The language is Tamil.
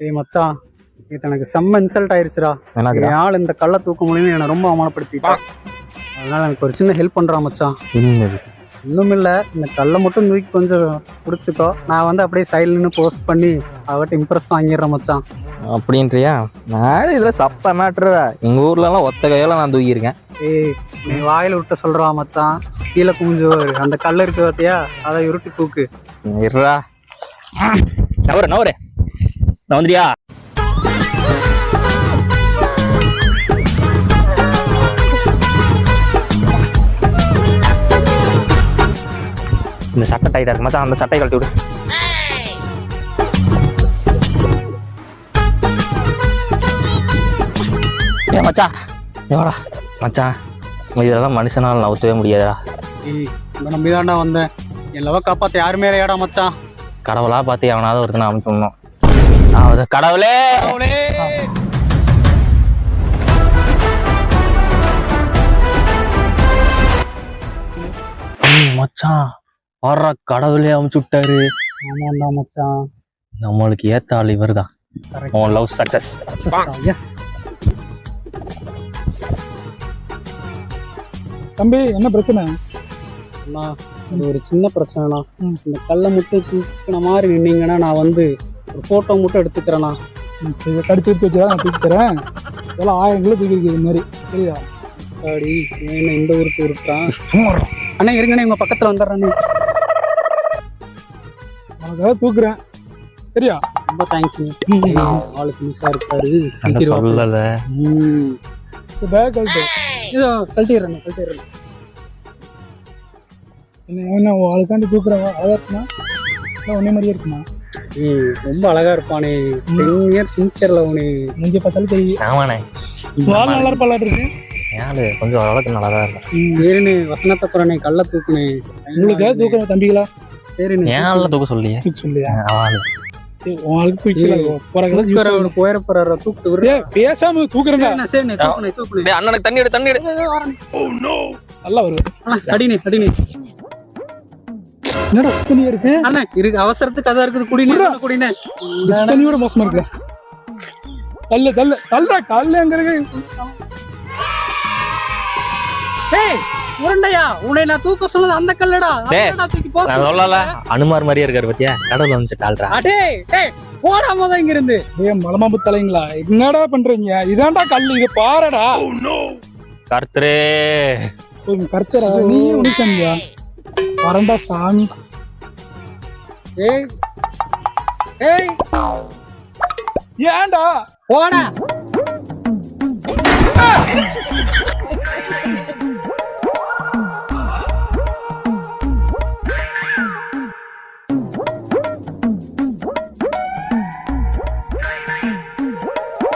டேய் மச்சான் இது எனக்கு செம்ம இன்சல்ட் ஆயிருச்சுடா? என் ஆள் இந்த கள்ள தூக்க முடியும்னு என்னை ரொம்ப அவமானப்படுத்திட்டான் அதனால எனக்கு ஒரு சின்ன ஹெல்ப் பண்றான் மச்சான் ஒன்றும் இல்லை இந்த கல்லை மட்டும் தூக்கி கொஞ்சம் பிடிச்சிக்கோ. நான் வந்து அப்படியே சைடுன்னு போஸ்ட் பண்ணி அவட்ட இம்ப்ரெஸ் வாங்கிடுறேன் மச்சான் அப்படின்றியா? நான் இதுல சப்ப மேட்ருடா எங்க ஊர்ல எல்லாம் ஒத்த கையில நான் தூக்கியிருக்கேன். ஏய் நீ வாயில விட்டு சொல்றா மச்சான் கீழே குஞ்சு அந்த கல் இருக்கு பார்த்தியா அதை உருட்டி தூக்கு. இருடா. நவரு நவரு. நவந்திரியா இந்த சட்டை டைட்டா இருக்கு மச்சான் அந்த சட்டை கழட்டி விடு. ஏ மச்சான். எவடா மச்சான் இதெல்லாம் மனுஷனால நவுத்தவே முடியாதா ஏய் இந்த நம்பி தாண்டா வந்தேன். என் லவ காப்பாத்த யாருமே இல்லையாடா மச்சான்? கடவுளா பார்த்து எவனாவது ஒருத்தனை அதாவது கடவுளே. மச்சான் வர்ற கடவுளே அமுச்சு விட்டாரு ஆமாண்டா மச்சான். நம்மளுக்கு ஏத்த ஆள் இவர் தான் உன் லவ் சக்சஸ் எஸ் தம்பி என்ன பிரச்சனை? அண்ணா இது ஒரு சின்ன பிரச்சனைண்ணா இந்த கல்லை மட்டும் தூக்கின மாதிரி நின்னீங்கன்னா நான் வந்து ஒரு ஃபோட்டோ மட்டும் எடுத்துக்கிறேண்ணா இதை கடிச்சு எடுத்து வச்சா நான் தூக்கி தரேன் இதெல்லாம் ஆயிரம் கிலோ தூக்கி இருக்குது இது மாதிரி. சரியா? சாடி என்ன இந்த ஊருக்கு இருக்கான் அண்ணா இருங்கண்ணே உங்க பக்கத்துல வந்துடுறேண்ணே. உனக்காக தூக்குறேன். சரியா? ரொம்ப தேங்க்ஸ் ஆளுக்கு மிஸ்ஸா இருக்காரு. சொல்லல. ம். இந்த பேக் கழட்டு. இதோ கழட்டிடுறேன் கழட்டிடுறேன் என்ன ஆளுக்காண்டி தூக்குறவா? அழகா இருக்குமா? இல்லை உன்னே மாதிரியே இருக்குமா? ரொம்ப அழகா இருப்பானே டென் இயர் சின்சியர் லவ் நீ நெஞ்சை பார்த்தாலும் தெரியும் ஆமாண்ணே நல்லா இருப்பாளாட்டு இருக்கு ஏன் கொஞ்சம் ஓரளவுக்கு நல்லா தான் இருக்கும் சரிண்ணே வசனத்தை புறனே கல்ல தூக்குனே உங்களுக்காக தூக்குறேன் தம்பிகளா சரிண்ணே ஏன் ஆள்ல தூக்க சொல்லியே சொல்லியா அவன் ஏய் பேசாம டேய், அண்ணனுக்கு தண்ணி எடு தண்ணி எடு நல்லா வருது அண்ணா, அடினே அடினே என்னடா தண்ணி இருக்கு? அண்ணா இருக்கு. அவசரத்துக்கு அதான் இருக்குது. குடினே குடினே. தண்ணியோட மோசமா இருக்கு. தள்ளு தள்ளு. தள்ளுடா கல்லு எங்க இருக்கு? ஏய் உருண்டையா? உன்னை நான் தூக்க சொன்னது அந்த கல்லடா. தூக்கி நான் சொல்லல. அனுமார் மாதிரியே இருக்காரு பத்தியா? கடவுள் வந்து அடே டேய் போடாம தான் இங்க இருந்து ஏய் மலமாம்பு தலைங்களா? என்னடா பண்றீங்க? இதான்டா கல்லு இது பாருடா கர்த்தரே. கர்த்தரா நீ உனிசன்யா வரண்டா சாமி. ஏய் ஏய். ஏண்டா போடா